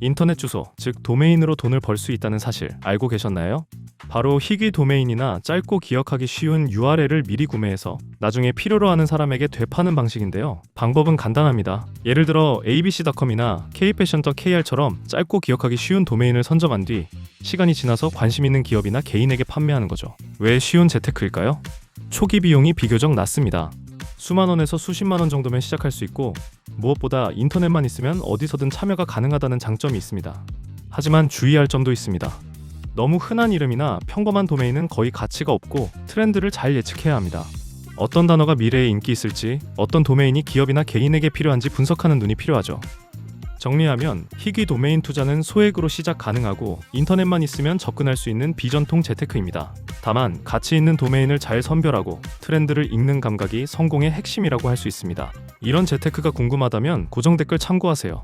인터넷 주소, 즉 도메인으로 돈을 벌 수 있다는 사실 알고 계셨나요? 바로 희귀 도메인이나 짧고 기억하기 쉬운 URL을 미리 구매해서 나중에 필요로 하는 사람에게 되파는 방식인데요. 방법은 간단합니다. 예를 들어 abc.com이나 kfashion.kr처럼 짧고 기억하기 쉬운 도메인을 선점한 뒤 시간이 지나서 관심 있는 기업이나 개인에게 판매하는 거죠. 왜 쉬운 재테크일까요? 초기 비용이 비교적 낮습니다. 수만 원에서 수십만 원 정도면 시작할 수 있고 무엇보다 인터넷만 있으면 어디서든 참여가 가능하다는 장점이 있습니다. 하지만 주의할 점도 있습니다. 너무 흔한 이름이나 평범한 도메인은 거의 가치가 없고 트렌드를 잘 예측해야 합니다. 어떤 단어가 미래에 인기 있을지, 어떤 도메인이 기업이나 개인에게 필요한지 분석하는 눈이 필요하죠. 정리하면 희귀 도메인 투자는 소액으로 시작 가능하고 인터넷만 있으면 접근할 수 있는 비전통 재테크입니다. 다만 가치 있는 도메인을 잘 선별하고 트렌드를 읽는 감각이 성공의 핵심이라고 할 수 있습니다. 이런 재테크가 궁금하다면 고정 댓글 참고하세요.